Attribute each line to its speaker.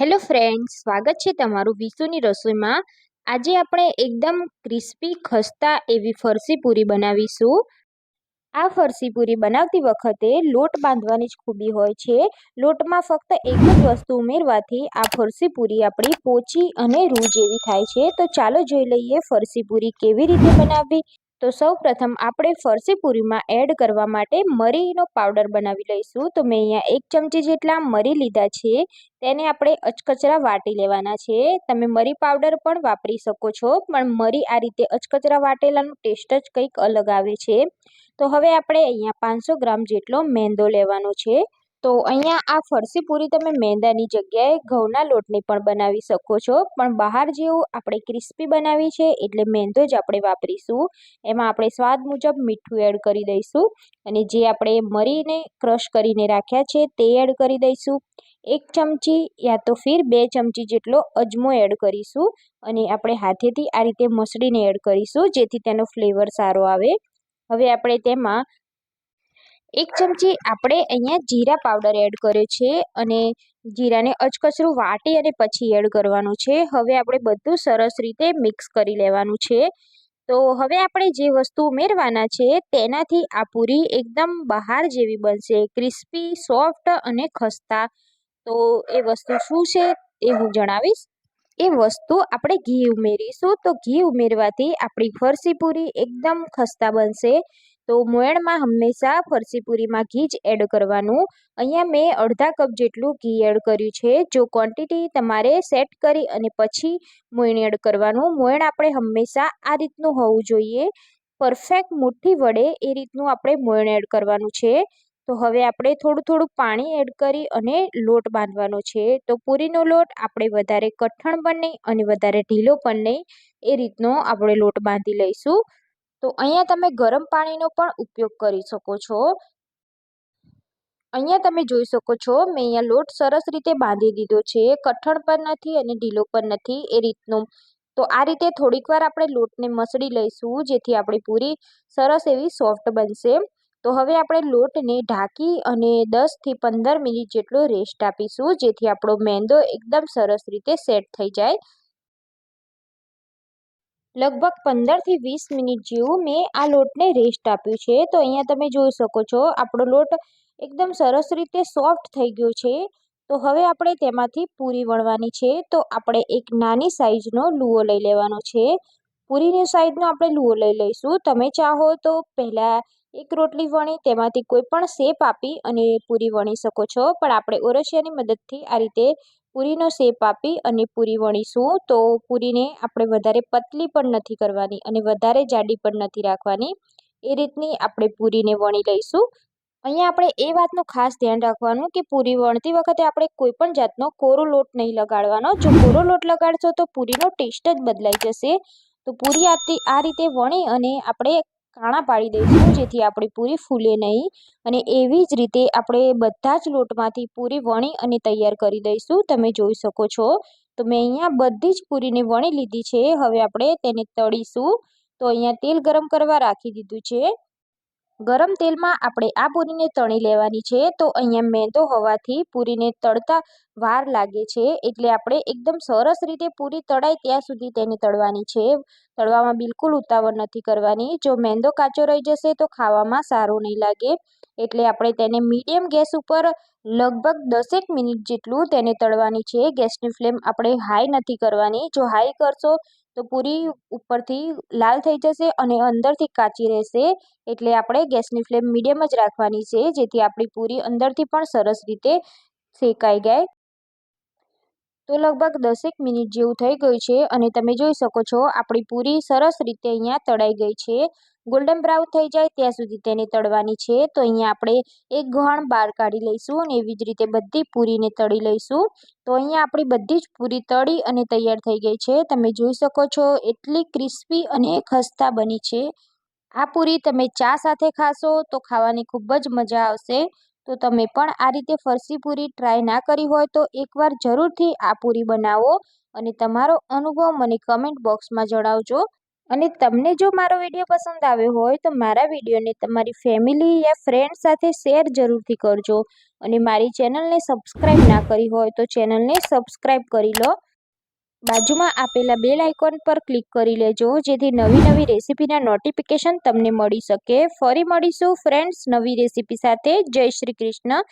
Speaker 1: Hello friends સ્વાગત છે તમારું વિશુની રસોઈમાં. આજે આપણે એકદમ ક્રિસ્પી ખસ્તા એવી ફરસી પૂરી બનાવીશું. આ ફરસી પૂરી બનાવતી વખતે લોટ બાંધવાની જ ખૂબી હોય છે. લોટમાં ફક્ત એક જ વસ્તુ ઉમેરવાથી આ ફરસી પૂરી આપણી પોચી અને રૂ જેવી થાય છે. તો ચાલો જોઈ લઈએ ફરસી પૂરી કેવી રીતે બનાવવી. તો સૌ પ્રથમ આપણે ફરસી પૂરીમાં એડ કરવા માટે મરીનો પાવડર બનાવી લઈશું. તો મેં અહીંયા એક ચમચી જેટલા મરી લીધા છે. તેને આપણે અચકચરા વાટી લેવાના છે. તમે મરી પાવડર પણ વાપરી શકો છો, પણ મરી આ રીતે અચકચરા વાટેલાનું ટેસ્ટ જ કંઈક અલગ આવે છે. તો હવે આપણે અહીંયા પાંચસો ગ્રામ જેટલો મેંદો લેવાનો છે. તો અહીંયા આ ફરસી પૂરી તમે મેંદાની જગ્યાએ ઘઉંના લોટની પણ બનાવી શકો છો. પણ બહાર જેવું આપણે ક્રિસ્પી બનાવી છે એટલે મેંદો જ આપણે વાપરીશું. એમાં આપણે સ્વાદ મુજબ મીઠું એડ કરી દઈશું અને જે આપણે મરીને ક્રશ કરીને રાખ્યા છે તે એડ કરી દઈશું. એક ચમચી યા તો ફીર બે ચમચી જેટલો અજમો એડ કરીશું અને આપણે હાથેથી આ રીતે મસળીને એડ કરીશું જેથી તેનો ફ્લેવર સારો આવે. હવે આપણે તેમાં એક ચમચી આપણે અહીંયા જીરા પાવડર એડ કર્યો છે અને જીરાને અચકચરું વાટી અને પછી એડ કરવાનું છે. હવે આપણે બધું સરસ રીતે મિક્સ કરી લેવાનું છે. તો હવે આપણે જે વસ્તુ ઉમેરવાના છે તેનાથી આ પૂરી એકદમ બહાર જેવી બનશે. ક્રિસ્પી, સોફ્ટ અને ખસ્તા. તો એ વસ્તુ શું છે એ હું જણાવીશ. એ વસ્તુ આપણે ઘી ઉમેરીશું. તો ઘી ઉમેરવાથી આપણી ફરસી પૂરી એકદમ ખસ્તા બનશે. તો મોયણમાં હંમેશા ફરસીપુરીમાં ઘી જ એડ કરવાનું. અહીંયા મેં અડધા કપ જેટલું ઘી એડ કર્યું છે. જો ક્વોન્ટિટી તમારે સેટ કરી અને પછી મોયણ એડ કરવાનું. મોયણ આપણે હંમેશા આ રીતનું હોવું જોઈએ. પરફેક્ટ મુઠ્ઠી વડે એ રીતનું આપણે મોયણ એડ કરવાનું છે. તો હવે આપણે થોડું થોડું પાણી એડ કરી અને લોટ બાંધવાનો છે. તો પૂરીનો લોટ આપણે વધારે કઠણ પણ નહીં અને વધારે ઢીલો પણ નહીં. એ રીતનો આપણે લોટ બાંધી લઈશું. તો અહીંયા તમે ગરમ પાણીનો પણ ઉપયોગ કરી શકો છો. અહીંયા તમે જોઈ શકો છો, મેં અહીંયા લોટ સરસ રીતે બાંધી દીધો છે, કઠણ પણ નથી અને ઢીલો પણ નથી એ રીતનું. તો આ રીતે થોડીક વાર આપણે લોટને મસળી લઈશું, જેથી આપણી પૂરી સરસ એવી સોફ્ટ બનશે. તો હવે આપણે લોટને ઢાંકી અને દસથી પંદર મિનિટ જેટલો રેસ્ટ આપીશું, જેથી આપણો મેંદો એકદમ સરસ રીતે સેટ થઈ જાય. લગભગ પંદરથી વીસ મિનિટ જેવું મેં આ લોટને રેસ્ટ આપ્યું છે. તો અહીંયા તમે જોઈ શકો છો, આપણો લોટ એકદમ સરસ રીતે સોફ્ટ થઈ ગયો છે. તો હવે આપણે તેમાંથી પૂરી વણવાની છે. તો આપણે એક નાની સાઇઝનો લુઓ લઈ લેવાનો છે. પૂરીની સાઇઝનો આપણે લુઓ લઈ લઈશું. તમે ચાહો તો પહેલાં એક રોટલી વણી, તેમાંથી કોઈ પણ શેપ આપી અને પૂરી વણી શકો છો. પણ આપણે ઓરસિયાની મદદથી આ રીતે પૂરીનો શેપ આપી અને પૂરી વણીશું. તો પૂરીને આપણે વધારે પતલી પણ નથી કરવાની અને વધારે જાડી પણ નથી રાખવાની. એ રીતની આપણે પૂરીને વણી લઈશું. અહીંયા આપણે એ વાતનું ખાસ ધ્યાન રાખવાનું કે પૂરી વણતી વખતે આપણે કોઈ પણ જાતનો કોરો લોટ નહીં લગાડવાનો. જો કોરો લોટ લગાડશો તો પૂરીનો ટેસ્ટ જ બદલાઈ જશે. તો પૂરી આ રીતે વણી અને આપણે કાણા પાડી દઈશું, જેથી આપણી પૂરી ફૂલે નહીં. અને એવી જ રીતે આપણે બધા જ લોટમાંથી પૂરી વણી અને તૈયાર કરી દઈશું. તમે જોઈ શકો છો. તો મેં અહીંયા બધી જ પૂરીને વણી લીધી છે. હવે આપણે તેને તળીશું. તો અહીંયા તેલ ગરમ કરવા રાખી દીધું છે. ગરમ તેલમાં આપણે આ પૂરીને તળી લેવાની છે. તો અહીંયા મેંદો હોવાથી પૂરીને તળતા વાર લાગે છે. એટલે આપણે એકદમ સરસ રીતે પૂરી તળાય ત્યાં સુધી તેને તળવાની છે. તળવામાં બિલકુલ ઉતાવળ નથી કરવાની. જો મેંદો કાચો રહી જશે તો ખાવામાં સારું નહીં લાગે. એટલે આપણે તેને મીડિયમ ગેસ ઉપર લગભગ દસેક મિનિટ જેટલું તેને તળવાની છે. ગેસની ફ્લેમ આપણે હાઈ નથી કરવાની. જો હાઈ કરશો તો પૂરી ઉપરથી લાલ થઈ જશે અને અંદરથી કાચી રહેશે એટલે આપણે ગેસની ફ્લેમ મીડિયમ જ રાખવાની છે, જેથી આપણી પૂરી અંદરથી પણ સરસ રીતે શેકાઈ જાય. તો લગભગ દસેક મિનિટ જેવું થઈ ગયું છે અને તમે જોઈ શકો છો, આપણી પૂરી સરસ રીતે અહીંયા તળાઈ ગઈ છે. ગોલ્ડન બ્રાઉન થઈ જાય ત્યાં સુધી તેને તળવાની છે. તો અહીંયા આપણે એક ગોહાણ બહાર કાઢી લઈશું અને એવી જ રીતે બધી પૂરીને તળી લઈશું. તો અહીંયા આપણી બધી જ પૂરી તળી અને તૈયાર થઈ ગઈ છે. તમે જોઈ શકો છો એટલી ક્રિસ્પી અને ખસ્તા બની છે. આ પૂરી તમે ચા સાથે ખાશો તો ખાવાની ખૂબ જ મજા આવશે. તો તમે પણ આ રીતે ફરસી પૂરી ટ્રાય ના કરી હોય તો એકવાર જરૂરથી આ પૂરી બનાવો અને તમારો અનુભવ મને કમેન્ટ બોક્સમાં જણાવજો. અને તમને જો મારો વીડિયો પસંદ આવ્યો હોય તો મારા વિડીયોને તમારી ફેમિલી યા ફ્રેન્ડ સાથે શેર જરૂરથી કરજો. અને મારી ચેનલને સબસ્ક્રાઈબ ના કરી હોય તો ચેનલને સબસ્ક્રાઈબ કરી લો. બાજુમાં આપેલા બેલ આઇકોન પર ક્લિક કરી લેજો, જેથી નવી નવી રેસીપીના નોટિફિકેશન તમને મળી શકે. ફરી મળીશું, ફ્રેન્ડ્સ, નવી રેસીપી સાથે. જય શ્રી કૃષ્ણ.